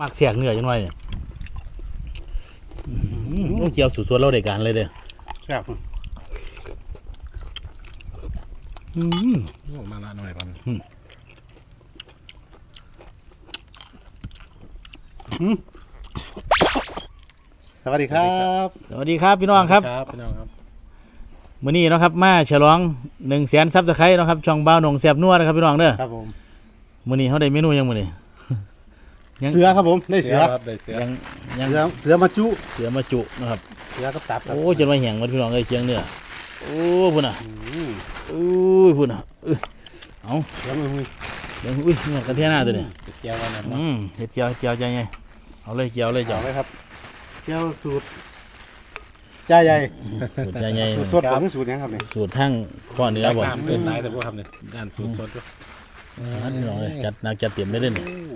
มักเสียกเนื้อจังหน่อยเนี่ยอื้อหือต้องเกี่ยวสูตรส่วนเราได้การเลยเด้อครับอืมโอ้มาละหน่อยก่อนสวัสดีครับ สวัสดีครับพี่น้องครับครับพี่น้องครับมื้อนี้เนาะครับมาฉลอง1 0 0 0 0แสนซับสไครต์นาะครับช่องบ่าวหนองแสบนัวนะครับพี่น้องเด้อครับผมมื้อนี้เฮาได้เมนูหยังมื้อนี้ ยังเสือครับผมได้เสือครับได้เสือยังยังเสือเสือมาจุเสือมาจุนะครับเสือกับตับครับโอ้จนว่าแห้งหมดพี่น้องเอ้ยเจียงเนื้อโอ้พุ่นน่ะอืมอู้ยพุ่นน่ะอื้อเอาเสือมือมือเดี๋ยวอุ้ยเนี่ยกระเทียมหน้าตัวนี้เจียวกันนะอืมเฮ็ดเจียวเจียวใจไงเอาเลยเจียวเลยเจ้าเจ้าเลยครับเจ้าสูตรจ้าใหญ่สูตรใจไงสูตรสดของสูตรหยังครับเนี่ยสูตรทั้งข้อเนื้อบ่น้ำเกินหลายแต่พวกทำเนี่ยด้านสูตรสดด้วยอันนี้น้องเอ้ยจัดหนักจัดเต็มได้เด้อนี่เออ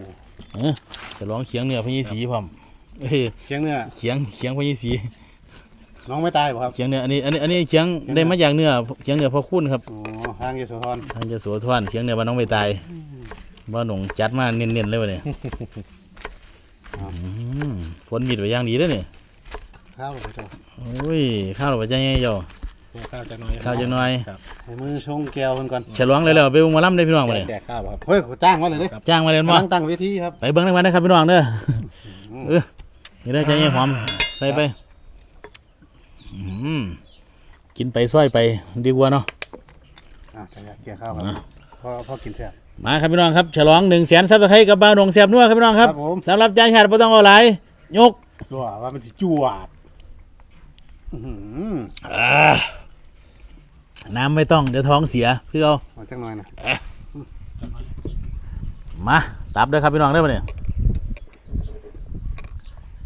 จะร้องเขียงเนื้อพญสีพร้อมเอ้ยเคียงเนื้อเขียงเขียงพญสีน้องไม่ตายบ่ครับเขียงเนื้ออันนี้อันนี้อันนี้เขียงได้มาจากเนื้อเขียงเนื้อพ่อคุณครับอ๋อทางยโสธรทางจะสวทวนเขียงเนื้อบ้านน้องใบตายบ้านหนองจัดมาเน้นๆเลยวะเนี่ยอืมฝนมีดไว้อย่างดีเด้อนี่ข้าวเลยเจ้าโอ้ยข้าวหรือว่าใจไงเจ้า พวกข้าวจักหน่อยข้าวจังหน่อยให้มือชงแก้วเพิ่นก่อนฉลองเลยแล้วไปวงหมาล่ำได้พี่น้องมาเลยแจกข้าวครับเฮ้ยจ้างมาเลยเด้จ้างมาเลยกำมั้ลังตั้งเวทีครับไปเบิ้งได้มาได้ครับพี่น้องเด้อเออนี่ได้ใจเย็นหอมใส่ไปอืมกินไปซ้อยไปดีกว่าเนาะอะจังเกี่ยวข้าวครับอะพอพอกินแซ่บมาครับพี่น้องครับฉลองหนึ่งแสนซับสไครต์กับบ้าวหนองเสียบนัวครับพี่น้องครับครับผมสำหรับใจายชาติไม่ต้องเอาหลายยกตัวว่ามันสิจวดอื้อหืออ่า น้ำไม่ต้อง เดี๋ยวท้องเสียเพื่อเอาเอาจังหน่อยนะมาตับเด้อครับพี่น้องเด้อมาเนี่ย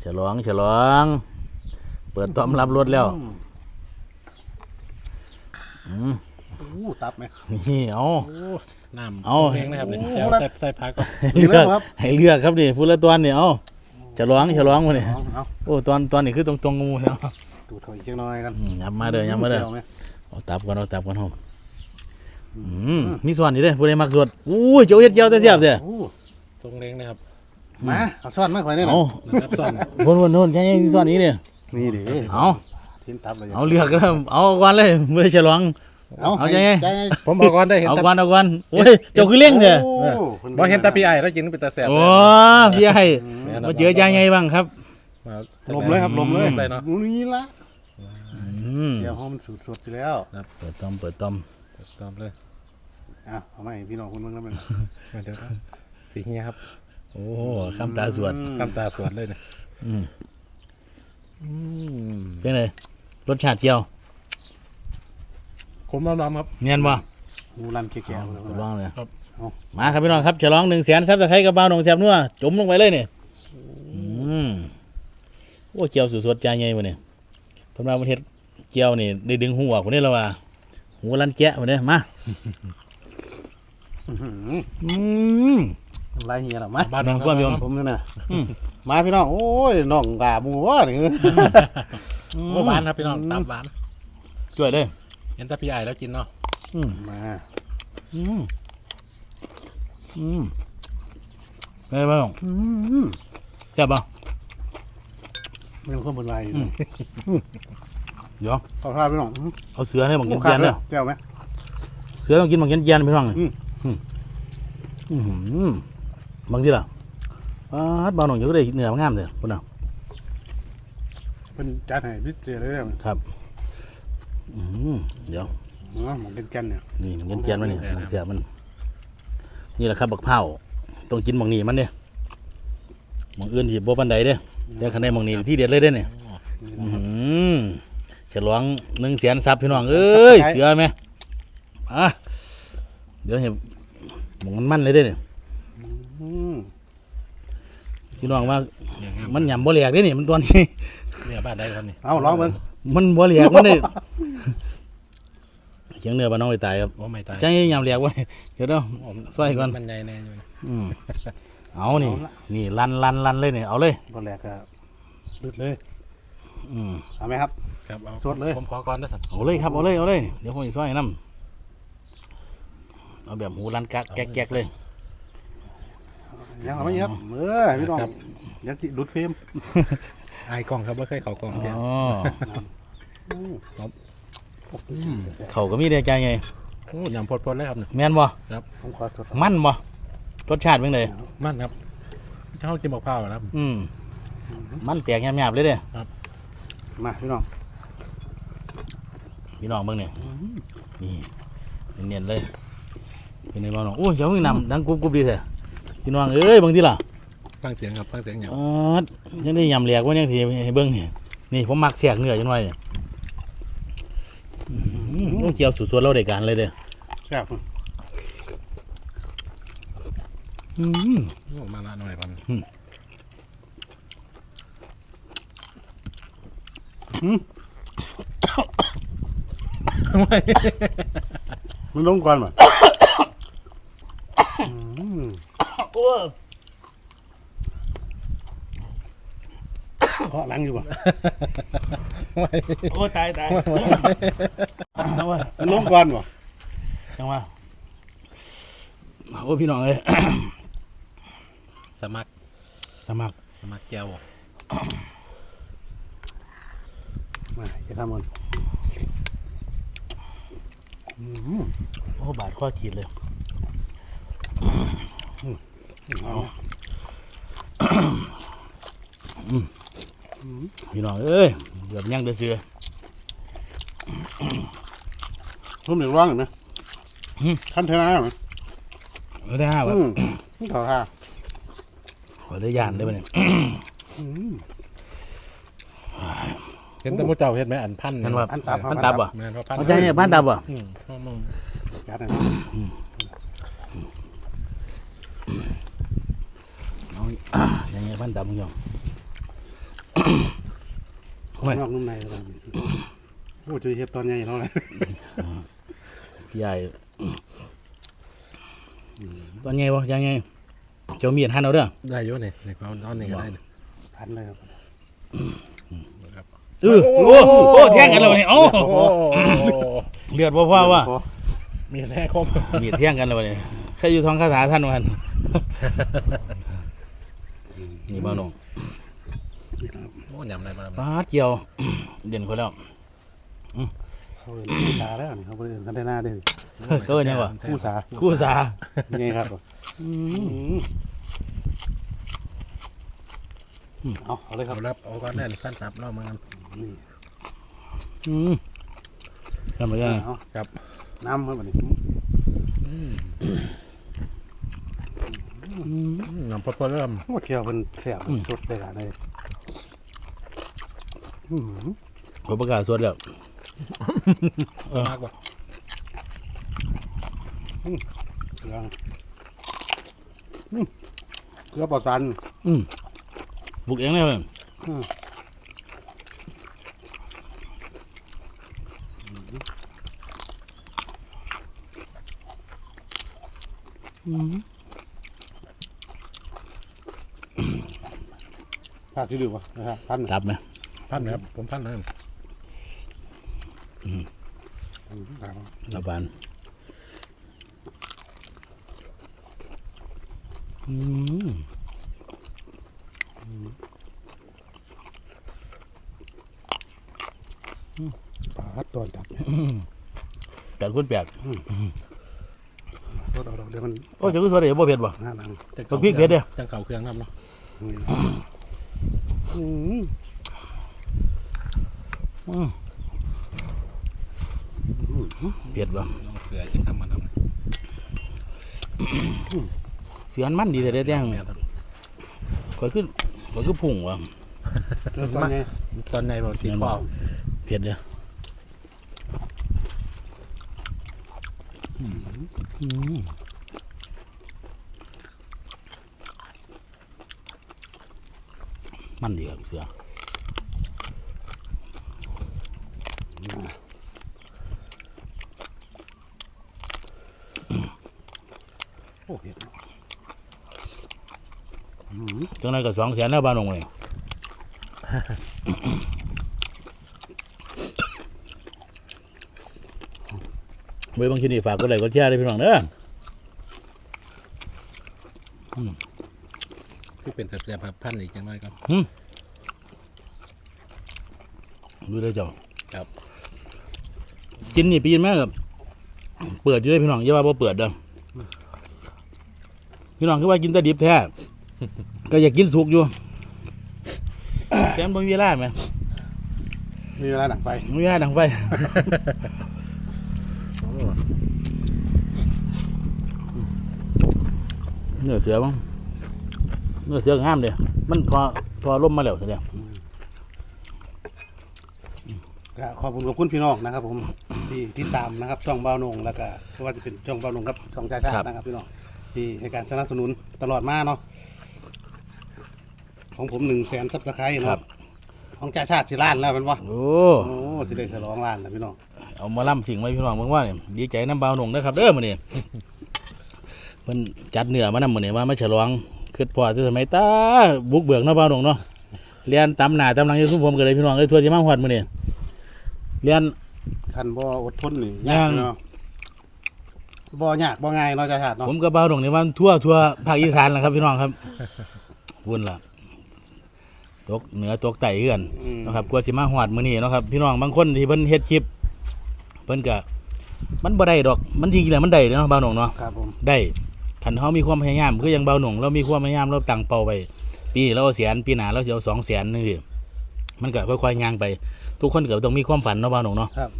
ฉลองฉลอง เปิดต้อมรับรถแล้วอืมอู้ตับไหมนี่เอาโอ้น้ำเอาเองนะครับเนี่ยโอ้แจวใส่ใส่ผักก่อนให้เลือกให้เลือกครับนี่พูดละตอนนี่เอาฉลองฉลองมาเนี่ยเอาเอาโอ้ตอนตอนนี้คือตรงตรงๆงูเนาะ ตูดเขาอีกจังหน่อยกันยับมาเด้อยับมาเด้อเอาตับก่อนเอาตับก่อนเอาอืมมีส่วนนี่เด้อผู้ใดมักส่วนอู้ยเจ้าเฮ็ดเจียวแต่เสียบเด้ออู้ตรงเล้งนะครับมาเอาซ่อนมาข่อยนี่นะเอานะครับซ่อนวนวนวนใช่มีส่วนนี้เด้อนี่ดิเอาทิ้นตับเลยเอาเลือกแล้วเอาก่อนเลยบ่ได้ฉลองเอาเอาใจไงใจไงผมบอกก่อนได้เห็นเอาก่อนเอาก่อนโอ้ยเจ้าคือเลี้ยงเด้อโอ้บอกเห็นตาปีไอ้แล้วกินเป็นตาแสบโอ้พี่ให้มาเจอใจไงบ้างครับ มาลมเลยครับลมเลยเลยเนาะนี่ละอืมเดี๋ยวห้องมันสูดสดอยู่แล้วเปิดต้อมเปิดต้อมตามเลยอะเอาไหมาให้พี่น้องคุณเบิ่งแล้วมันเดี๋ยวนะสีเฮียครับ โอ้คำตาสวดตามตาสวดเลยเนี่ยอืมเป็นไงรสชาติเจียวผมน้ำๆครับเนียนบ่หูรันแก่ๆเลยลองเลยครับมาครับพี่น้องครับฉลองหนึ่งแสนซับตะไคร้กับบ้าวหนองแสบนัวจมลงไปเลยเนี่ยอืม โอ้เจียวสุดสดใจไงวะเนี่ยเพิ่นมาประเทศเจียวนี่ได้ดึงหัวคนนี้แล้วว่าหูรันแกะคนนี้มาอื้อหืออืมไรเฮียหรอมาบ้านน้องกว้างพี่น้องผมนี่นะมาพี่น้องโอ้ยน้องกาหมูวะนี่โอ้หวานครับพี่น้องตามหวานช่วยเลยเห็นตาปีไอ้แล้วกินเนาะอืมมาอืมอืมเป็นไงบ้างอืมแซ่บป่ะไม่ต้องเพิ่มบนไลน์เดี๋ยวขอทานพี่น้องอื้อเอาเสือเนี่ยบังหูกินขาเจียดนเลเนี่ยยแก้วไหมเสือต้องกินบังกินเจียนพี่น้องอืมอืมอืมบางทีล่ะปาดเบาหน่อยก็ได้เนื้องามเลยคุณน่ะเป็นจานให้พิเศษเลยเนี่ยครับอืมเดี๋ยวอ๋อมันเป็นกันเนี่ยนี่มันกินเจียนมันนี่เสียมัน นี่แหละครับบักเผาวต้องกินบังนี้มันเนี่ยบังอื่นที่บ่ปันใดเด้ อแต่คันใดบังนี้ที่เด็ดเลยเด้อเนี่ยอืมฉลองหนึ่งแสนซับพี่น้องเอ้ย เสือไหมอะเดี๋ยวเห็นหมองมันมันเลยเด้อเนี่ยอืมพี่น้องว่าอย่างงามมันหยำบ่เหลียกเด้อนี่มันตัวนี้ เนี่ยบ้านใดคนนี่เอาลองเบิ่งมันบ่เหลียกมันเนี่ยเชียงเหนือบ้านน้องไปตายครับโอ้ไม่ตายจังยังยำเหลียกไว้เดี๋ยวเด้อซอยก่อนมันใหญ่แน่อยู่อืม เอานี่นี่ลันลันลันเลยเนี่ยเอาเลยตอนแรกก็ลึดเลยอืมเอาไหมครับ ครับเอาสวดเลย ผมขอก่อนด้วยครับเอาเลยครับเอาเลยเอาเลยเดี๋ยวผมจะซอยน้ำเอาแบบหูลันกักแก๊กๆเลย ยังเอาไม่เยอะเออพี่น้องอยักษ์สิรุดเฟรมไอ้กล้องครับว่าเคยเขากล้องอ๋เดียวอครับเขาก็มีเดียใจไงโอ้ยำพดๆเลยครับเนี่ยแม่นบ่ผมขอสดมันบ่ รสชาติเป็นไงมันครับเขากินมะพร้าวนะครับ อืม มันแตกหยาบๆเลยเด้มาพี่น้อง พี่น้องเบิ่งนี่นี่เนียนๆเลยเป็นไงบ้างน้องโอ้ยเจ้ามึงนำดังกรุบกรุบดีแท้พี่น้องเอ้ยบางทีล่ะฟังเสียงครับฟังเสียงอย่างอ๋อยังได้ยำแหลกว่ายังสิให้เบิ่งนี่นี่ผมมักแสกเนื้อจังหน่อยนี่อืมต้องเกี่ยวสุดๆเราได้การเลยเด้อแซ่บ อืมโอ้มาละหน่อยพันมันลงก่อนป่ะโอ้เคาะหลังอยู่ป่ะโอ้ตายตายจังว่ามันลงก่อนป่ะจังว่าโอ้พี่น้องเอ้ย สมัครสมัครสมัครแก้วมาจะทำมันโอ้บาดข้อขีดเลยเอาพี่น้องเอ้ยเกือบยังเดือดเสือผมหนึ่งร้องเห็นไหมอืมท่านเทนาไหมไม่ได้ห้าแบบอืมนี่เขาท่า ขอได้ยานได้ไหมเนี่ยเห็นแต่พวกเจ้าเห็นไหมอันพันนั่นว่าอันตับพันตับอะแม่นว่าพันเอาใจเนี่ยพันตับอะอืมอืมอืมจัดเลยอย่างเงี้ยพันตับมึงยอมนอกนุ่มในเลยโอ้จะเฮ็ดตอนใหญ่เท่าไหร่พี่ใหญ่ตอนไงวะยังไง เจ้ามีดหันเอาเด้อได้อยุ่นี่นี่เขาเอานี่ก็ได้นี่พันเลยครับครับเออโอ้โหโอ้แท่งกันแล้วนี่โอ้โอ้โหเลือดว่าว่าว่ามีแร่คมมีดแท่งกันแล้วนี่ใครอยู่ท้องคาถาท่านวันนี่บ้านน้องโอ้ยำอะไรมาปาดเกี่ยว เด่นคนแล้ว เขาเรียนผู้สาแล้วนี่เขาเรียนท่านเทนาด้วยก็เป็นยังวะผู้สาคู่สานี่ครับอืมเอาเอาเลยครัเอาบรับเอาก้อนแน่นขั้นตับเล่ามากันนี่อืมทำไปยังเอาครับน้ำครับวันนี้น้ำพดๆเริ่มหมดเกี่ยวเป็นเสียบสดได้ละเลยอืมผมประกาศสวดแล้ว มากกว่าเกลืออืมเกลือปลอดสารบุกเองเลยเว้ยภาคที่ดูวะนะครับพันตับไหมพันนะครับ ผมพันเลยครับ ตับานอืมปลาตัวดับเนี่ยกัดคนแปลกตัวเราเดี๋ยวมันโอ้ยจะรู้สวดเดี๋ยวบ่เผ็ดบ่หน้าหนังพริกเผ็ดเด้จังเข่าเครื่องน้ำเนาะอืม เผ็ดบ่น้องเสือกินทำมันทำเสียนมันดีแต่ได้แต้งเนี่ยครับข่อยขึ้นข่อยขึ้นพุ่งว่ะเริ่มต้นไงตอนในบอกติดคอเผ็ดเด้ออืมมันดีครับเสือ โอ้เห็ด จังนั้นก็สองแสนแล้วบ้านองเลยไว้บางทีนี่ฝากก็ไลค์กดแชร์ด้วยพี่น้องเด้ออืมที่เป็นแซ่บๆครับพันอีกจังน้อยก่อนดูได้เจ้าครับกินนี่ปีนแม่กับเปิดอยู่ได้พี่น้องอย่าว่าบ่เปิดเด้อพี่น้องคือว่ากินแต่ดิบแท้ ก็อยากกินสุกอยู่แกมบ่มีเวลาไหมมีเวลาดังไฟมีเวลาดังไฟโอ้เนื้อเสือบ้างเนื้อเสือก็งามเลยมันทอทอล่มมาแล้วเสียก็ขอบคุณขอบคุณพี่น้องนะครับ ผมที่ติดตามนะครับช่องเบาหนงแล้วก็ไม่ว่าจะเป็นช่องเบาหนงครับช่องจ้าชาตินะครับพี่น้องที่ให้การสนับสนุนตลอดมาเนาะ ของผมหนึ่งแสนซับสไครต์ครัเนาะบ ของจ้าชาติสิล้านแล้วเป็นวะโอ้โอ้สิได้ฉลองล้านแล้วพี่น้องเอามาล่ำสิ่งไว้พี่น้องเบิ่งว่าเนี่ยดีใจน้ำเบาหนงนะครับเด้อมื้อนี้ เพิ่นจัดเนื้อมานำมื้อนี้ว่ามาฉลองคือพอที่สมัยตาบุกเบิกเนาะเบาหนงเนาะเรียนตำหน้าตำหลังอยู่ซุมผมก็เลยพี่น้องเอ้ยทั่วสิมาฮอดมื้อนี้เรียน ท่านบ่อดทนนี่ยัยากงเนาะบ่ยากบ่ง่ายเนาะจ้าชาติเนาะผมกับเบาหนงนี่ว่าทั่วทั่วภาคอีสานแหละครับพี่น้องครับวุ่นล่ะ ตกเหนือตกใต้เฮือนอืม นะครับกลัวสิมาฮอดมื้อนี้เนาะครับพี่น้องบางคนที่เพิ่นเฮ็ดคลิป เพิ่นก็มันบ่ได้ดอกมันจริงๆแล้วมันได้เนาะเบาหนงเนาะ ครับผม ได้คันเฮามีความพยายามคืออย่างเบาหนงเรามีความพยายามเราตั้งเป้าไว้ปีนี้เราเอาแสนปีหน้าเราสิเอาสองแสนนึงสิมันก็ค่อยๆย่างไป ทุกคนก็ต้องมีความฝันเนาะเบาหนงเนาะครับ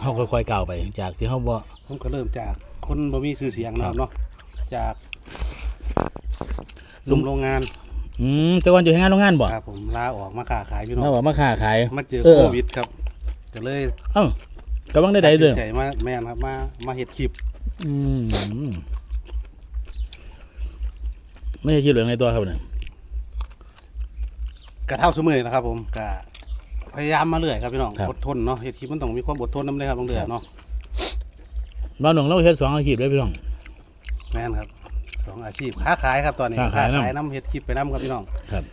เฮาค่อยๆก้าวไป จากที่เฮาบ่ ผมก็เริ่มจากคนบ่มีชื่อเสียงนะครับ เนาะจากหนุ่มโรงงาน อืมแต่ก่อนอยู่ให้งานโรงงานบ่ครับผมลาออกมาค้าขายพี่น้องเราบอกมาค้าขายมาเจอเออโควิดครับก็เลยเอ้าก็บังได้ใดเด้อตัสินใจมาแม่นครับมามาเฮ็ดคลิปอืมไม่ใช่คิดเหลืองในตัวครับเนี่ยกระเท่าสมือนะครับ ผมก็พยายามมาเรื่อยครับพี่น้องอดทนเนาะเฮ็ดคลิปมันต้องมีความอดทนนำเลยครับบางเดือนเนาะเบาหนงเราเฮ็ดสองอาชีพเลยพี่น้องแม่นครับ สองอาชีพค้าขายครับตอนนี้ค้าขายนำขายน้ำเฮ็ดคลิปไปน้ำครับพี่น้องครับ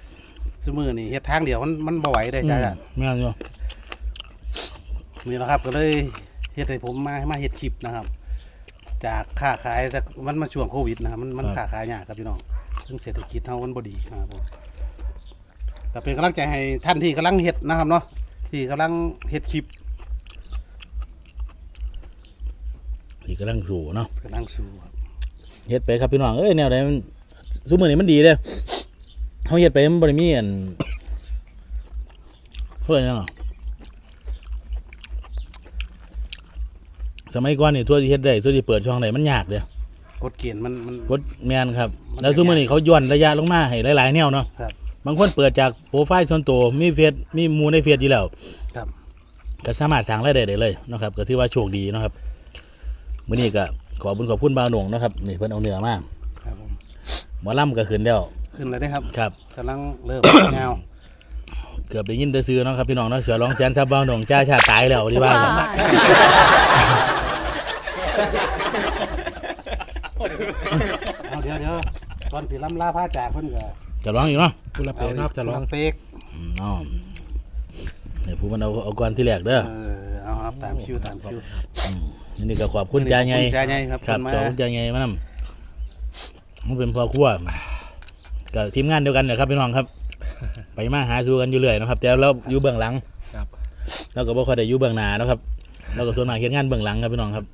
สมือนี่เฮ็ดทางเดียวมันมันบ่ไหวได้จ้าจ้ะไม่เอาอยู่นี่นะครับก็เลยเฮ็ดให้ผมมามาเฮ็ดคลิปนะครับ จากค้าขายแต่มันมาช่วงโควิดนะครับมันมันค้าขายยากครับพี่น้องซึ่งเศรษฐกิจเฮามันบ่ดีนะครับผมแต่เป็นกำลังใจให้ท่านที่กำลังเฮ็ดนะครับเนาะที่กำลังเฮ็ดคลิปนี่กำลังสู่เนาะกำลังสู้ครับ เฮ็ดไปครับพี่น้องเอ้ยแนวใดมันซุมื้อนี้มันดีเด้อเฮาเฮ็ดไปมันบ่ได้มีอันเพิ่นจังหรอสมัยก่อนนี่ทั่วที่เฮ็ดได้ทั่วที่เปิดช่องได้มันยากเด้อกฎเกณฑ์มันมันกดแม่นครับมันแล้วซุมื้อนี้เขาย่นระยะลงมาให้หลายๆแนวเนาะครับบางคนเปิดจากโปรไฟล์ส่วนตัวมีเฟซมีหมู่ในเฟซอยู่แล้วครับก็สามารถสั่งรายได้ได้เลยนะครับ ก็ถือว่าโชคดีเนาะครับมื้อนี้ก็ ขอบุญขอบคุณบ่าวหนงนะครับนี่เพิ่นเอาเนื้อมาครับผมหมอลำก็ขึ้นแล้วขึ้นเลยได้ครับครับกำลังเริ่ม เงาเกือบได้ยินแต่ซื้อเนาะครับพี่น้องเนาะเสือร้องแสนซับบ่าวหนงจ้าชาติตายแล้วที่บ้านครับเอาเดี๋ยวเดี๋ยวตอนสิล้ำลาผ้าจากเพิ่นก็จะร้องอีกเนาะผู้รับเปนะครับจะลองเฟกอืมเนาะนี่ผู้มันเอาเอาก่อนที่แรกเด้อเออเอาครับตามคิวตามคิวม นี่ก็ขอบคุณจ้าไงขอบคุณจ้าไงครับครับเพิ่นมาขอบคุณจ้าไงมานำมันเป็นพ่อครัวก็ทีมงานเดียวกันนะครับพี่น้องครับ ไปมาหาสู่กันอยู่เรื่อยนะครับ แต่เราอยู่เบื้องหลังครับ เราก็บ่ค่อยได้อยู่เบื้องหน้าเนาะครับเราก็ส่วนมากเฮ็ดงานเบื้องหลังครับพี่น้องครับ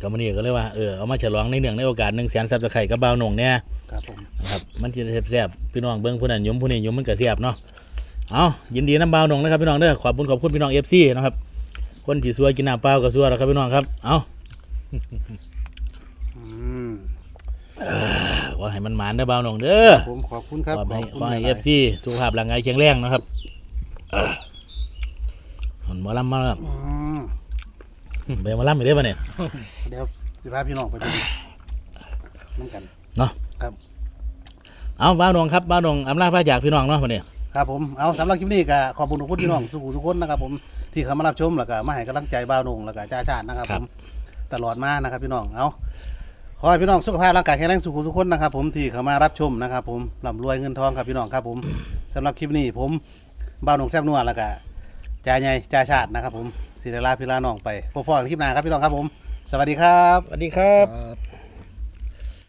ก็มื้อนี้ก็เลยว่าเออเอามาฉลองในเนื่องในโอกาส1แสนซับสไครต์กับบ่าวหนงเนี่ย ครับผม นะครับมันจะแซ่บๆพี่น้องเบิ่งผู้นั้นยมผู้นี้ยมมันก็แซ่บเนาะเอายินดีน้ำบ่าวหนงนะครับพี่น้องเด้อขอบคุณขอบคุณพี่น้อง FC นะครับ คนที่ซัวกินน้ำเปล่าก็ซัวแล้วครับพี่น้องครับ เอาอืมขอให้มันหมานเด้อบ่าวหนงเด้อผมขอบคุณครับขอให้ขขออบให้คุณเอฟซีสุขภาพร่างกายแข็งแรงนะครับเอ่อหนหมอลำมาแล้วอืมไปหมอลำอีกได้ป่ะเนี่ยเดี๋ยวสิพาพี่น้องไปดูน้ำกันเอาบ้าวหนงครับบ้าวหนงอำลาพระจากพี่น้องเนาะวันนี้ ครับผมเอาสำหรับคลิปนี้ก็ขอบคุณทุกคนพี่น้องสุขุทุกคนนะครับผมที่เข้ามารับชมแล้วก็มาให้กำลังใจบ่าวนุ่งแล้วก็จ้าชาตินะครับผมตลอดมานะครับพี่น้องเอาขอให้พี่น้องสุขภาพร่างกายแข็งแรงสุขุทุกคนนะครับผมที่เข้ามารับชมนะครับผมร่ำรวยเงินทองครับพี่น้องครับผมสำหรับคลิปนี้ผมบ่าวนุ่งแซ่บนัวแล้วก็จ้าใหญ่จ้าชาตินะครับผมสิได้ลาพี่ลาน้องไปพบกันคลิปหน้าครับพี่น้องครับผม สวัสดีครับ สวัสดีครับ ครับ